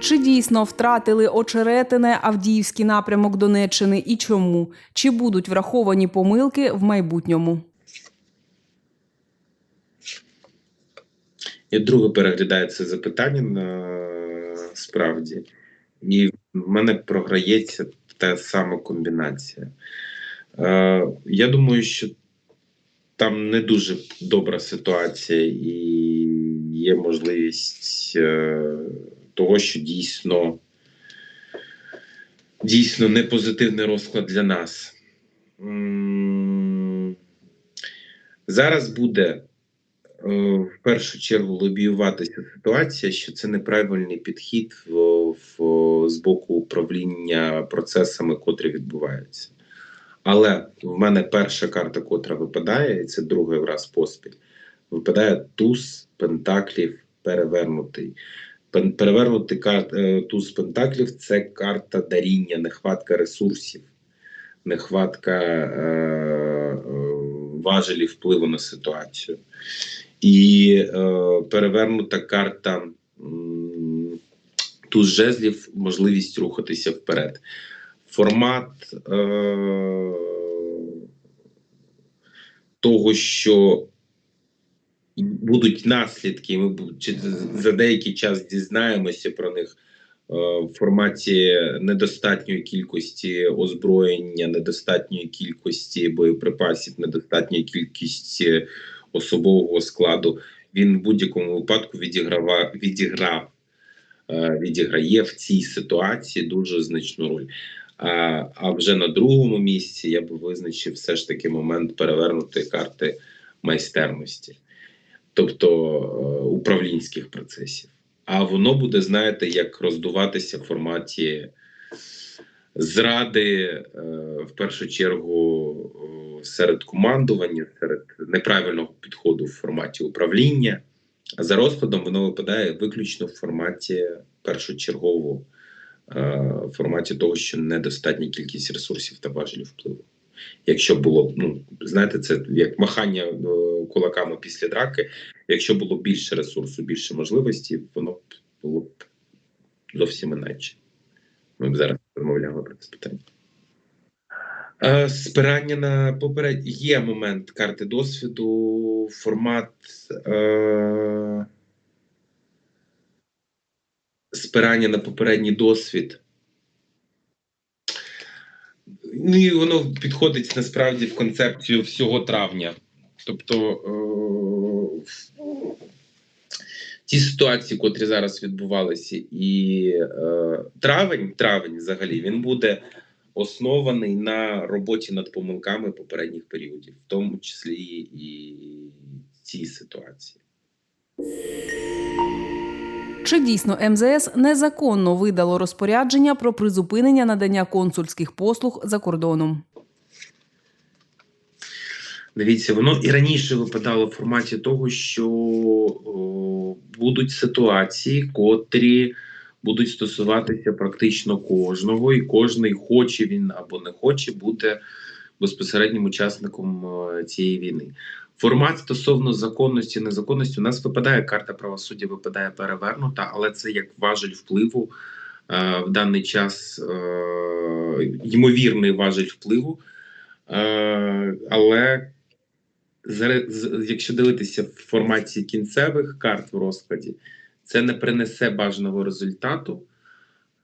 Чи дійсно втратили очеретине Авдіївський напрямок Донеччини і чому? Чи будуть враховані помилки в майбутньому? Я друге переглядаю це запитання на справді, і в мене програється та сама комбінація. Е, я думаю, що там не дуже добра ситуація, і є можливість е, того, що дійсно, дійсно не позитивний розклад для нас. Зараз буде е, в першу чергу лобіюватися ситуація, що це неправильний підхід в, в, з боку управління процесами, котрі відбуваються. Але в мене перша карта, котра випадає, і це другий раз поспіль, випадає туз пентаклів перевернутий. Перевернутий кар- е, туз пентаклів це карта даріння, нехватка ресурсів, нехватка е, е, важелів впливу на ситуацію. І е, перевернута карта туз жезлів, можливість рухатися вперед. Формат е, того, що будуть наслідки, ми за деякий час дізнаємося про них е, в форматі недостатньої кількості озброєння, недостатньої кількості боєприпасів, недостатньої кількості особового складу. Він в будь-якому випадку відіграва, відіграв, е, відіграє в цій ситуації дуже значну роль. А, а вже на другому місці я би визначив все ж таки момент перевернутої карти майстерності, тобто е, управлінських процесів. А воно буде, знаєте, як роздуватися в форматі зради, е, в першу чергу е, серед командування, серед неправильного підходу в форматі управління. А за розкладом воно випадає виключно в форматі першочергово, в форматі того, що недостатня кількість ресурсів та важелів впливу. Якщо було, ну знаєте, це як махання кулаками після драки. Якщо було більше ресурсу, більше можливості, воно б було б зовсім іначе. Ми б зараз розмовляли про це питання. Е, Спирання на поперед є момент карти досвіду, формат е... спирання на попередній досвід. Ну і воно підходить насправді в концепцію всього травня. Тобто е... ті ситуації, котрі зараз відбувалися, і е... травень, травень взагалі, він буде оснований на роботі над помилками попередніх періодів, в тому числі і цій ситуації. Чи дійсно МЗС незаконно видало розпорядження про призупинення надання консульських послуг за кордоном? Дивіться, воно і раніше випадало в форматі того, що о, будуть ситуації, котрі будуть стосуватися практично кожного, і кожний хоче він або не хоче бути безпосереднім учасником е, цієї війни. Формат стосовно законності, незаконності у нас випадає карта правосуддя, випадає перевернута, але це як важель впливу е, в даний час, е, ймовірний важель впливу. Е, але якщо дивитися в форматі кінцевих карт в розкладі, це не принесе бажаного результату,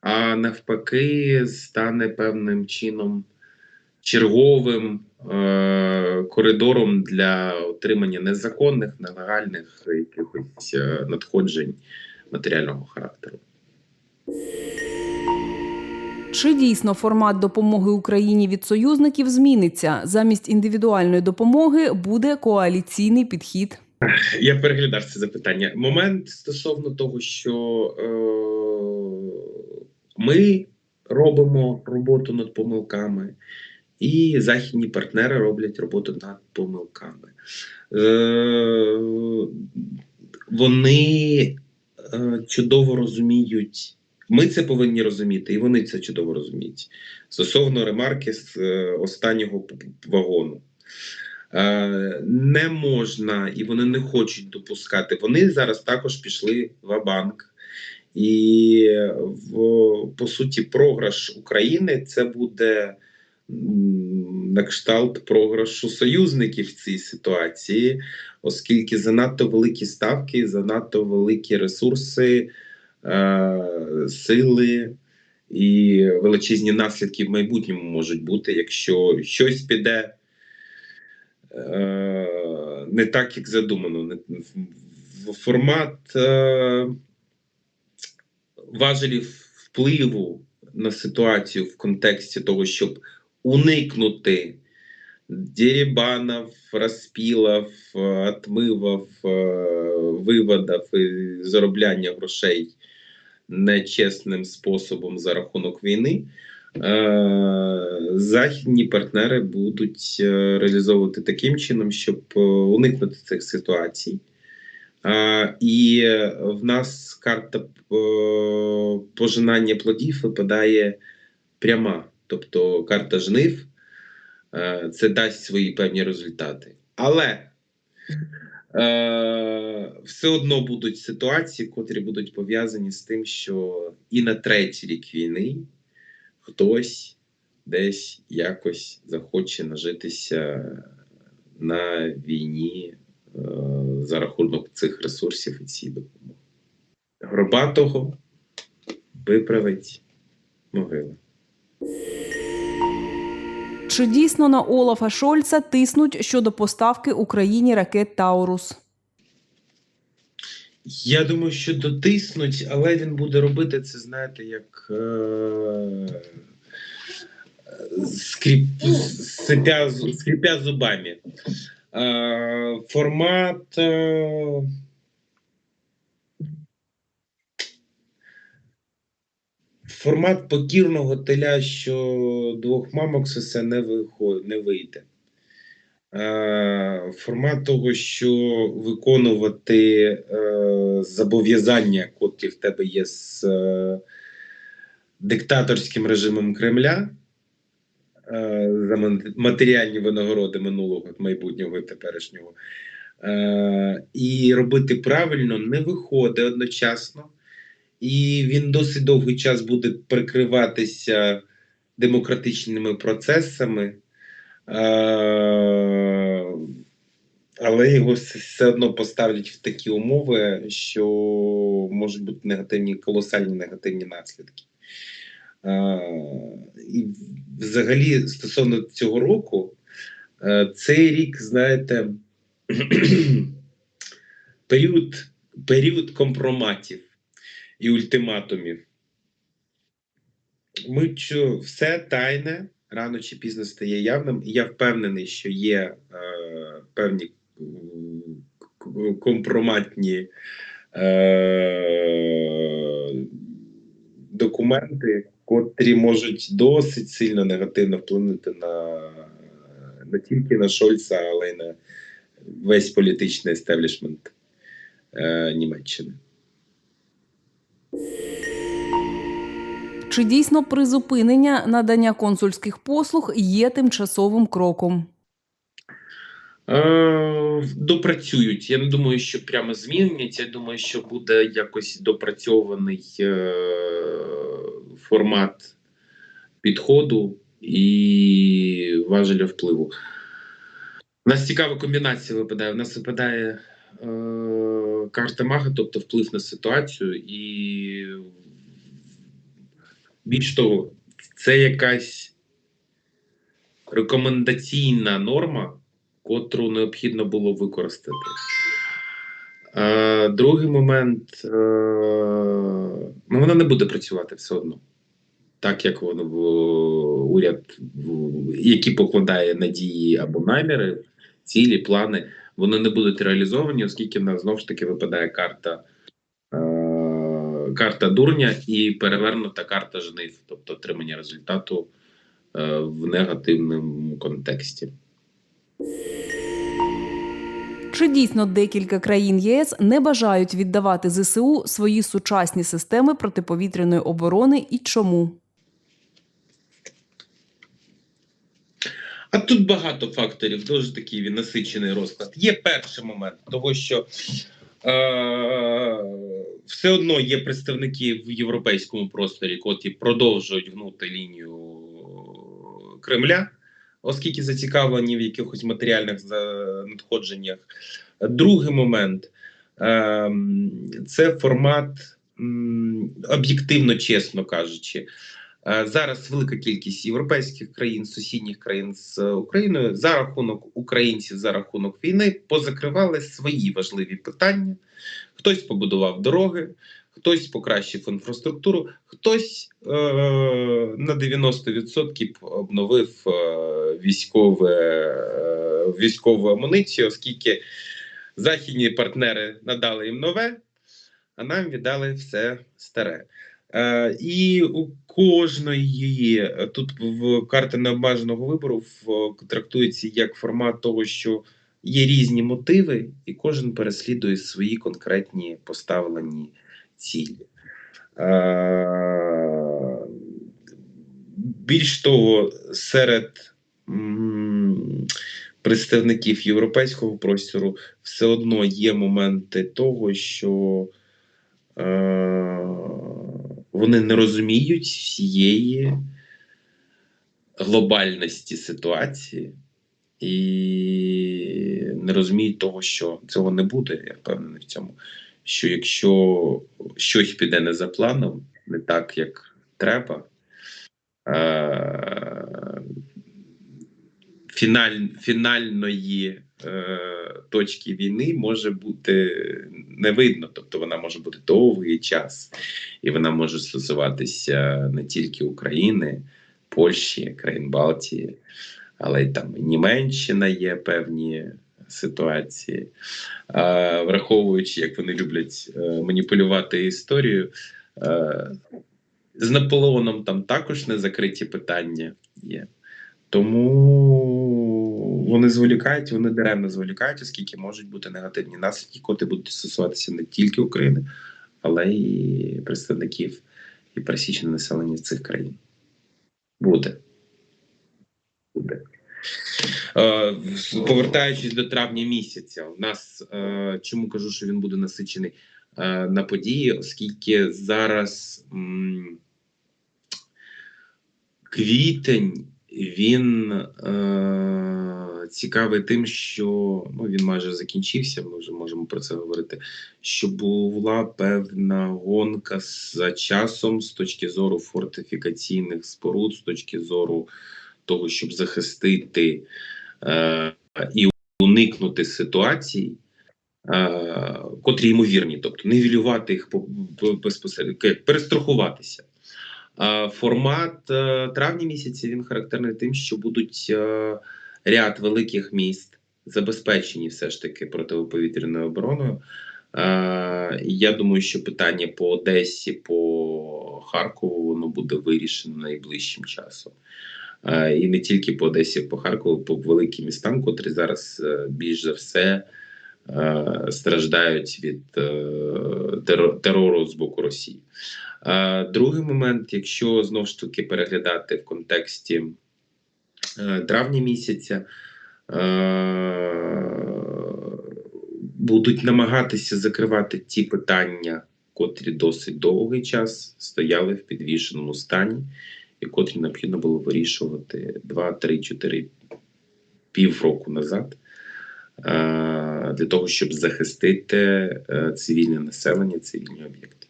а навпаки, стане певним чином черговим е- коридором для отримання незаконних, нелегальних якихось е, надходжень матеріального характеру. Чи дійсно формат допомоги Україні від союзників зміниться? Замість індивідуальної допомоги буде коаліційний підхід. Я переглядав це запитання. Момент стосовно того, що е, ми робимо роботу над помилками, і західні партнери роблять роботу над помилками. Е, вони е, чудово розуміють. Ми це повинні розуміти, і вони це чудово розуміють. Стосовно ремарки з е, останнього вагону. Е, не можна і вони не хочуть допускати. Вони зараз також пішли в банк І в, по суті, програш України це буде на кшталт програшу союзників в цій ситуації, оскільки занадто великі ставки, занадто великі ресурси, сили і величезні наслідки в майбутньому можуть бути, якщо щось піде е, не так, як задумано. Формат е, важелів впливу на ситуацію в контексті того, щоб уникнути дерибанов, розпілів, е, отмивів, е, виводів і заробляння грошей нечесним способом за рахунок війни. е, Західні партнери будуть е, реалізовувати таким чином, щоб е, уникнути цих ситуацій. І в нас карта пожинання плодів випадає пряма, тобто карта жнив. Це дасть свої певні результати. Але все одно будуть ситуації, котрі будуть пов'язані з тим, що і на третій рік війни хтось десь якось захоче нажитися на війні е, за рахунок цих ресурсів і цієї допомоги. Горбатого виправить могила. Чи дійсно на Олафа Шольца тиснуть щодо поставки Україні ракет Таурус? Я думаю, що дотиснуть, але він буде робити це, знаєте, як е- скріп, скрипя, скрипя зубами. Е- формат. Е- формат покірного теля, що двох мамок все не, виход, не вийде. Е, формат того, що виконувати е, зобов'язання, котрі в тебе є з е, диктаторським режимом Кремля за матеріальні винагороди минулого, майбутнього і теперішнього. І робити правильно не виходить одночасно, і він досить довгий час буде прикриватися демократичними процесами. Е, але його все одно поставлять в такі умови, що можуть бути негативні, колосальні негативні наслідки. Е, І взагалі, стосовно цього року, е, цей рік, знаєте, період, період компроматів і ультиматумів. Ми чу, все тайне рано чи пізно стає явним. І я впевнений, що є е, певні компроматні е, документи, котрі можуть досить сильно негативно вплинути на не тільки на Шольца, але й на весь політичний естеблішмент е, Німеччини. Чи дійсно призупинення надання консульських послуг є тимчасовим кроком? Е, допрацюють. Я не думаю, що прямо змінять. Я думаю, що буде якось допрацьований е, формат підходу і важеля впливу. У нас цікава комбінація випадає. У нас випадає е, карта мага, тобто вплив на ситуацію, і більш того, це якась рекомендаційна норма, котру необхідно було використати. Е, другий момент, е, ну, вона не буде працювати все одно. Так як воно в уряд, в- які покладає надії або наміри, цілі, плани, вони не будуть реалізовані, оскільки в нас знову ж таки випадає карта, карта дурня і перевернута карта жнив, тобто отримання результату е, в негативному контексті. Чи дійсно декілька країн ЄС не бажають віддавати ЗСУ свої сучасні системи протиповітряної оборони і чому? А тут багато факторів, дуже такий він насичений розклад. Є перший момент того, що все одно є представники в європейському просторі, котрі продовжують гнути лінію Кремля, оскільки зацікавлені в якихось матеріальних надходженнях. Другий момент ем, це формат, об'єктивно, чесно кажучи. Е, Зараз велика кількість європейських країн, сусідніх країн з Україною за рахунок українців, за рахунок війни позакривали свої важливі питання. Хтось побудував дороги, хтось покращив інфраструктуру, хтось е- на 90% обновив е- військове, е- військову амуніцію, оскільки західні партнери надали їм нове, а нам віддали все старе. Е, і кожної е, тут в карти необмеженого вибору в, трактується як формат того, що є різні мотиви, і кожен переслідує свої конкретні поставлені цілі. Е, більш того, серед представників європейського простору все одно є моменти того, що е, вони не розуміють всієї глобальності ситуації і не розуміють того, що цього не буде. Я впевнений в цьому. Що якщо щось піде не за планом, не так, як треба, е- фіналь, фінальної е, точки війни може бути не видно, тобто вона може бути довгий час, і вона може стосуватися не тільки України, Польщі, країн Балтії, але й там Німеччина є певні ситуації. А, враховуючи, як вони люблять е, маніпулювати історією. Е, з Наполеоном там також не закриті питання є. Тому вони зволікають, вони даремно зволікають, оскільки можуть бути негативні наслідки, котрі будуть стосуватися не тільки України, але й представників і пересічне населення цих країн. Буде. Буде. Е, повертаючись до травня місяця, у нас е, чому кажу, що він буде насичений е, на події, оскільки зараз квітень він е, цікавий тим, що ну, він майже закінчився. Ми вже можемо про це говорити. Що була певна гонка за часом з точки зору фортифікаційних споруд, з точки зору того, щоб захистити е, і уникнути ситуацій, е, котрі ймовірні, тобто нівелювати їх по- по- безпосередньо, перестрахуватися. Формат е, травня місяця він характерний тим, що будуть е, ряд великих міст забезпечені все ж таки протиповітряною обороною. Е, Я думаю, що питання по Одесі, по Харкову воно буде вирішено найближчим часом. І не тільки по Одесі, по Харкову, по великим містам, котрі зараз більш за все страждають від терору з боку Росії. Другий момент, якщо знову ж таки переглядати в контексті е, травня місяця, е, будуть намагатися закривати ті питання, котрі досить довгий час стояли в підвішеному стані, і котрі необхідно було вирішувати 2, 3, 4 півроку назад. е, Для того щоб захистити цивільне населення, цивільні об'єкти.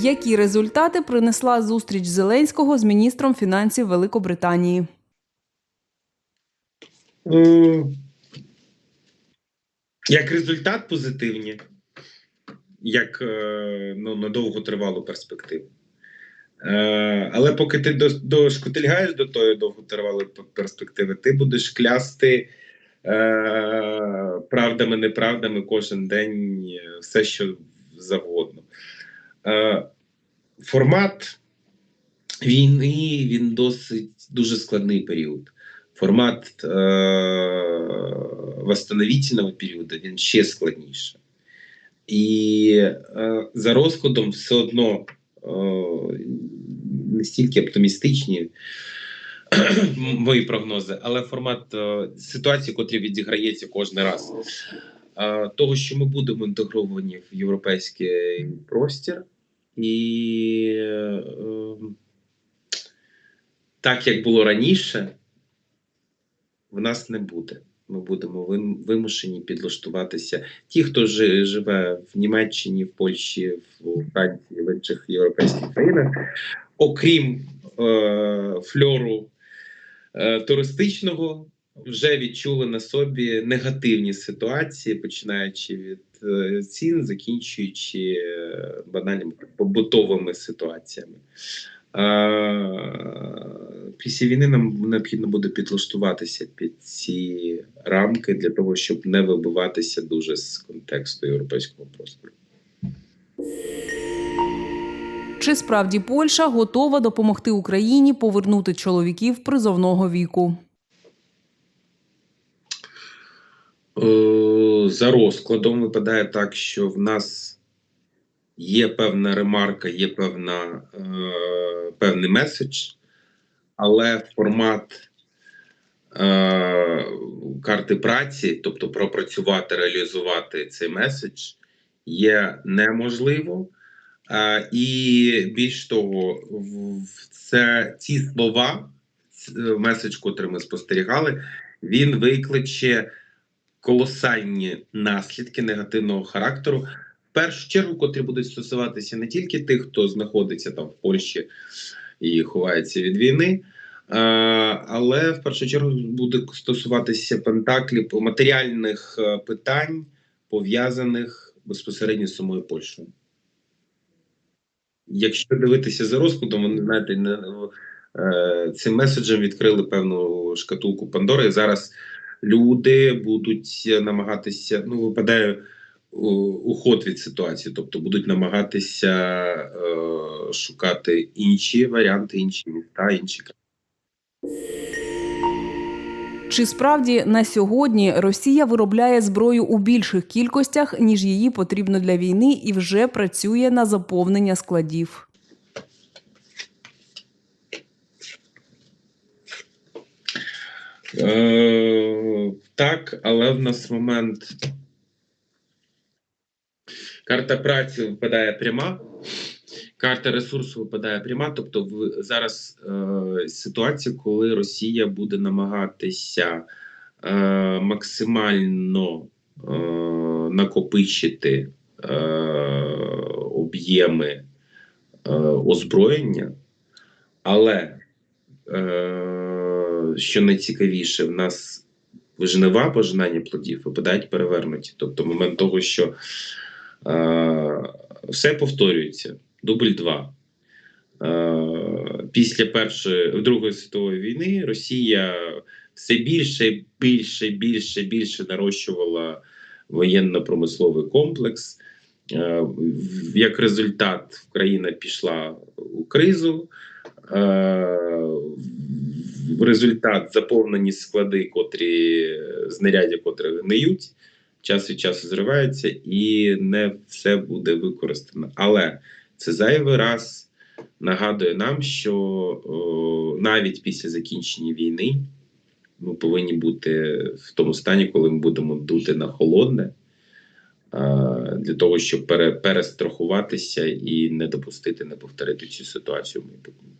Які результати принесла зустріч Зеленського з міністром фінансів Великобританії? Е, Як результат позитивні, як е, ну, на довготривалу перспективу. Е, Але поки ти до- дошкотильгаєш до тої довготривалої перспективи, ти будеш клясти правдами, неправдами кожен день все, що завгодно. Е, Формат війни він досить дуже складний період. Формат е, восстановительного періоду він ще складніше. І е, за розкладом все одно е, не стільки оптимістичні мої прогнози, але формат е, ситуації, котрі відіграється кожен раз. Е, того, що ми будемо інтегровані в європейський простір, і е, так як було раніше, в нас не буде. Ми будемо вимушені підлаштуватися. Ті, хто живе в Німеччині, в Польщі, в Франції, в інших європейських країнах, окрім е, фльору е, туристичного, вже відчули на собі негативні ситуації, починаючи від цін, закінчуючи е, банальними побутовими ситуаціями. Е, Після війни нам необхідно буде підлаштуватися під ці рамки для того, щоб не вибиватися дуже з контексту європейського простору. Чи справді Польща готова допомогти Україні повернути чоловіків призовного віку? Е, За розкладом випадає так, що в нас є певна ремарка, є певна, е, певний меседж, але формат е, карти праці, тобто пропрацювати, реалізувати цей меседж, є неможливо. Е, і більш того, це ці слова, е, меседж, котрий ми спостерігали, він викличе колосальні наслідки негативного характеру. В першу чергу, котрі будуть стосуватися не тільки тих, хто знаходиться там в Польщі і ховається від війни, але в першу чергу буде стосуватися пентаклів матеріальних е, питань, пов'язаних безпосередньо з самою Польщею. Якщо дивитися за розкладом, вони знаєте, е, цим меседжем відкрили певну шкатулку Пандори. Зараз люди будуть намагатися, ну, випадає у- уход від ситуації, тобто будуть намагатися е, шукати інші варіанти, інші міста, інші. Чи справді на сьогодні Росія виробляє зброю у більших кількостях, ніж її потрібно для війни, і вже працює на заповнення складів? Е, так, але в нас момент. Карта праці випадає пряма, карта ресурсу випадає пряма. Тобто, в зараз е, ситуація, коли Росія буде намагатися е, максимально е, накопичити е, об'єми е, озброєння, але е, що найцікавіше, в нас жнива пожинання плодів випадають перевернуті. Тобто момент того, що е, все повторюється, дубль 2. Е, після першої Другої світової війни Росія все більше, більше, більше, більше нарощувала воєнно-промисловий комплекс. Е, Як результат, Україна пішла у кризу. Е, В результат заповнені склади, котрі знаряддя, котрі гниють, час від часу зриваються, і не все буде використано. Але це зайвий раз нагадує нам, що о, навіть після закінчення війни ми повинні бути в тому стані, коли ми будемо дути на холодне. Для того щоб пере, перестрахуватися і не допустити, не повторити цю ситуацію в майбутньому.